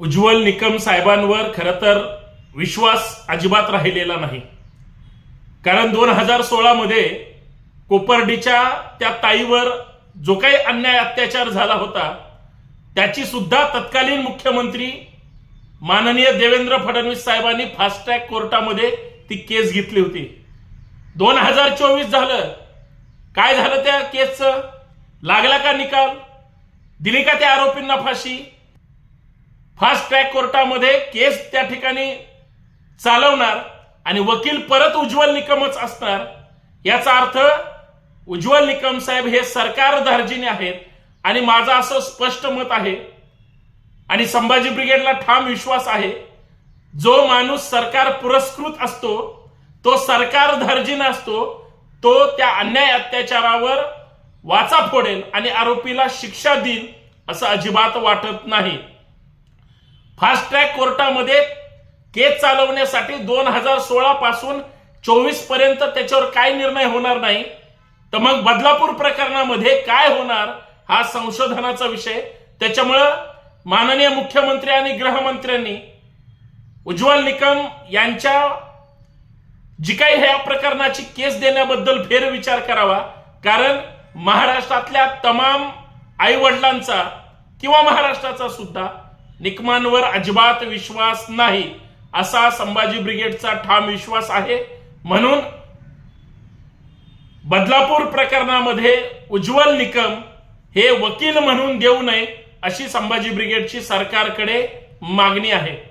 उज्ज्वल निकम साहेबांवर खरं तर विश्वास अजिबात राहिलेला नाही. कारण दोन हजार सोळामध्ये कोपर्डीच्या त्या ताईवर जो काही अन्याय अत्याचार झाला होता त्याची सुद्धा तत्कालीन मुख्यमंत्री माननीय देवेंद्र फडणवीस साहेबांनी फास्टॅग कोर्टामध्ये ती केस घेतली होती. दोन हजार चोवीस झालं. काय झालं त्या केसचं? लागला का निकाल? दिली का त्या आरोपींना फाशी? फास्ट ट्रॅक कोर्टामध्ये केस त्या ठिकाणी चालवणार आणि वकील परत उज्ज्वल निकमच असणार याचा अर्थ उज्ज्वल निकम साहेब हे सरकार धार्जिने आहेत आणि माझं असं स्पष्ट मत आहे आणि संभाजी ब्रिगेडला ठाम विश्वास आहे जो माणूस सरकार पुरस्कृत असतो तो सरकार धार्जिन असतो तो त्या अन्याय अत्याचारावर वाचा फोडेल आणि आरोपीला शिक्षा देईल असं अजिबात वाटत नाही. फास्ट ट्रॅक कोर्टामध्ये केस चालवण्यासाठी दोन हजार सोळा पासून चोवीसपर्यंत त्याच्यावर काय निर्णय होणार नाही तर मग बदलापूर प्रकरणामध्ये काय होणार हा संशोधनाचा विषय. त्याच्यामुळं माननीय मुख्यमंत्री आणि गृहमंत्र्यांनी उज्ज्वल निकम यांच्या जी काही ह्या प्रकरणाची केस देण्याबद्दल फेरविचार करावा कारण महाराष्ट्रातल्या तमाम आई वडिलांचा किंवा महाराष्ट्राचा सुद्धा निकमांवर अजिबात विश्वास नाही. असा संभाजी ब्रिगेडचा ठाम विश्वास आहे. म्हणून बदलापूर प्रकरणामध्ये उज्ज्वल निकम हे वकील म्हणून देऊ नये अशी संभाजी ब्रिगेडची सरकारकडे मागणी आहे.